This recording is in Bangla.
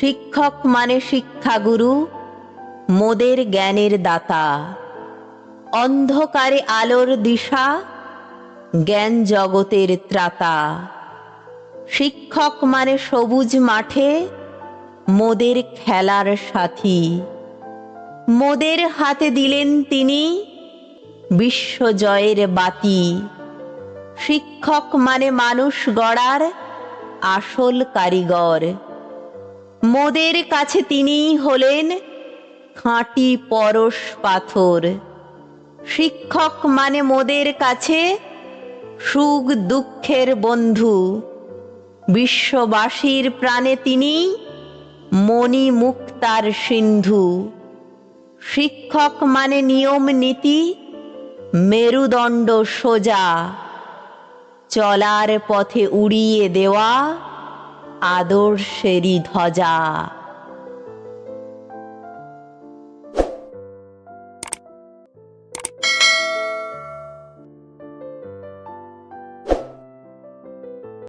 শিক্ষক মানে শিক্ষাগুরু, মোদের জ্ঞানের দাতা। অন্ধকারে আলোর দিশা, জ্ঞান জগতের ত্রাতা। শিক্ষক মানে সবুজ মাঠে, মোদের খেলার সাথী। মোদের হাতে দিলেন তিনি বিশ্বজয়ের বাতি। শিক্ষক মানে মানুষ গড়ার আসল কারিগর। মোদের কাছে তিনিই হলেন খাঁটি পরশ পাথর। শিক্ষক মানে মোদের কাছে সুখ দুঃখের বন্ধু। বিশ্ববাসীর প্রাণে তিনি মণি মুক্তার সিন্ধু। শিক্ষক মানে নিয়ম নীতি, মেরুদণ্ড সোজা। চলার পথে উড়িয়ে দেওয়া আদর্শেরই ধ্বজা।